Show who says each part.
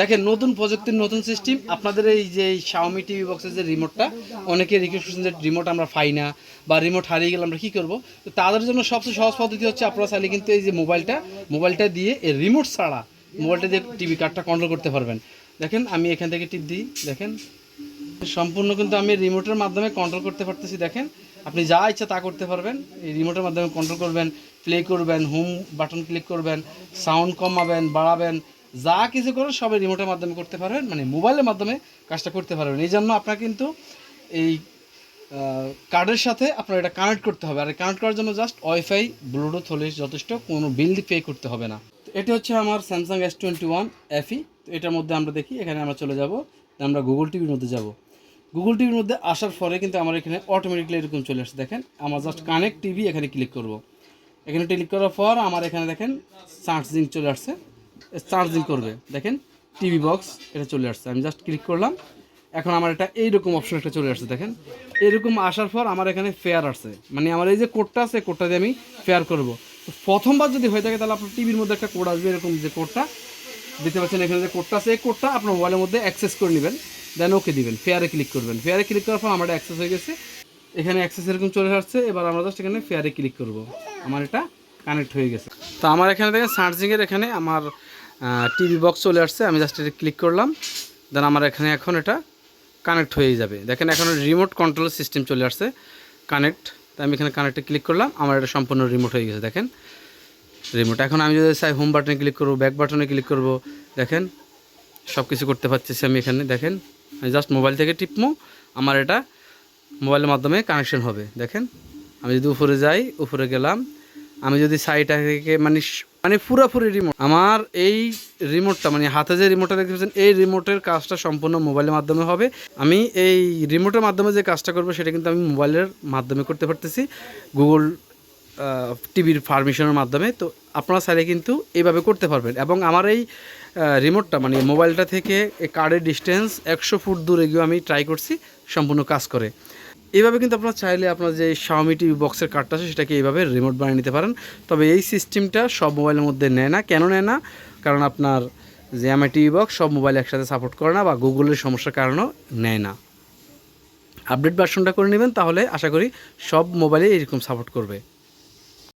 Speaker 1: দেখেন, নতুন প্রযুক্তির নতুন সিস্টেম আপনাদের এই যে শাওমি টিভি বক্সের যে রিমোটটা অনেকে রিকোয়েস্ট করছেন যে রিমোট আমরা পাই না বা রিমোট হারিয়ে গেলে আমরা কী করব? তো তাদের জন্য সবচেয়ে সহজ পদ্ধতি হচ্ছে আপনারা চাইলে কিন্তু এই যে মোবাইলটা মোবাইলটা দিয়ে এই রিমোট ছাড়া মোবাইলটা দিয়ে টিভি কার্ডটা কন্ট্রোল করতে পারবেন। দেখেন, আমি এখান থেকে টিপ দিই, দেখেন। সম্পূর্ণ কিন্তু আমি রিমোটের মাধ্যমে কন্ট্রোল করতে পারতেছি, দেখেন। আপনি যা ইচ্ছা তা করতে পারবেন, এই রিমোটের মাধ্যমে কন্ট্রোল করবেন প্লে করবেন হোম বাটন ক্লিক করবেন সাউন্ড কমাবেন, বাড়াবেন যা কিছু করেন, সবই রিমোটের মাধ্যমে করতে পারবেন মানে মোবাইলের মাধ্যমে কাজটা করতে পারবেন। এই জন্য আপনার কিন্তু এই কার্ডের সাথে আপনার এটা কানেক্ট করতে হবে। আর কানেক্ট করার জন্য জাস্ট ওয়াইফাই ব্লুটুথ হলে যথেষ্ট, কোনো বিল পে করতে হবে না। এটা হচ্ছে আমার Samsung S twenty one FE তো এটার মধ্যে আমরা দেখি, এখানে আমরা চলে যাব আমরা গুগল টিভির মধ্যে যাব। গুগল টিভির মধ্যে আসার পরে কিন্তু আমার এখানে অটোমেটিকলি এরকম চলে আসছে। দেখেন, আমার জাস্ট কানেক্ট টিভি এখানে ক্লিক করব। এখানে ক্লিক করার পর আমার এখানে দেখেন চার্জিং চলে আসছে। চার্জিং করবে। দেখেন, টিভি বক্স এটা চলে আসছে। আমি জাস্ট ক্লিক করলাম। এখন আমার এটা এইরকম অপশন একটা চলে আসছে, দেখেন। এরকম আসার পর আমার এখানে ফেয়ার আসছে। মানে আমার এই যে কোডটা আছে কোডটা দিয়ে আমি ফেয়ার করব। প্রথমবার যদি হয়ে থাকে, তাহলে আপনার টিভির মধ্যে একটা কোড আসবে, এরকম যে কোডটা দেখতে পাচ্ছেন, এখানে যে কোডটা আছে, এই কোডটা আপনার মোবাইলের মধ্যে অ্যাক্সেস করে নেবেন। দেন ওকে দিবেন ফেয়ারে ক্লিক করবেন। ফেয়ারে ক্লিক করার পর আমার অ্যাক্সেস হয়ে গেছে। এখানে অ্যাক্সেস এরকম চলে আসছে। এবার আমরা জাস্ট এখানে ফেয়ারে ক্লিক করব। আমার এটা কানেক্ট হয়ে গেছে। তো আমার এখানে দেখেন চার্জিংয়ের এখানে আমার টিভি বক্স চলে আসছে। আমি জাস্ট এটা ক্লিক করলাম। দেন আমার এখানে এখন এটা কানেক্ট হয়ে যাবে। দেখেন এখন রিমোট কন্ট্রোল সিস্টেম চলে আসছে। কানেক্ট তো আমি এখানে কানেক্টে ক্লিক করলাম। আমার এটা সম্পূর্ণ রিমোট হয়ে গেছে, দেখেন। রিমোট এখন আমি যদি চাই হোম বাটনে ক্লিক করব ব্যাক বাটনে ক্লিক করব, দেখেন। সব কিছু করতে পারতেছি আমি এখানে, দেখেন। আমি জাস্ট মোবাইল থেকে টিপমো, আমার এটা মোবাইলের মাধ্যমে কানেকশন হবে, দেখেন। আমি যদি উপরে যাই, উপরে গেলাম আমি যদি সাইড থেকে মানে মানে পুরোপুরি রিমোট আমার এই রিমোটটা মানে হাতে যে রিমোটটা দেখতে পাচ্ছেন, এই রিমোটের কাজটা সম্পূর্ণ মোবাইলের মাধ্যমে হবে। আমি এই রিমোটের মাধ্যমে যে কাজটা করব, সেটা কিন্তু আমি মোবাইলের মাধ্যমে করতে পারতেছি। গুগল টিভির পারমিশনের মাধ্যমে, তো আপনারা চাইলে কিন্তু এইভাবে করতে পারবেন। এবং আমার এই রিমোটটা মানে মোবাইলটা থেকে কার্ডের ডিস্টেন্স একশো ফুট দূরে গিয়ে আমি ট্রাই করছি, সম্পূর্ণ কাজ করে। এইভাবে কিন্তু আপনারা চাইলে আপনার যে শাওমি টিভি বক্সের কার্ডটা আছে, সেটাকে এইভাবে রিমোট বানিয়ে নিতে পারেন। তবে এই সিস্টেমটা সব মোবাইলের মধ্যে নেয় না। কেন নেয় না? কারণ আপনার যে আমার টিভি বক্স সব মোবাইল একসাথে সাপোর্ট করে না বা গুগলের সমস্যার কারণেও নেয় না। আপডেট ভার্সনটা করে নেবেন, তাহলে আশা করি সব মোবাইলে এরকম সাপোর্ট করবে।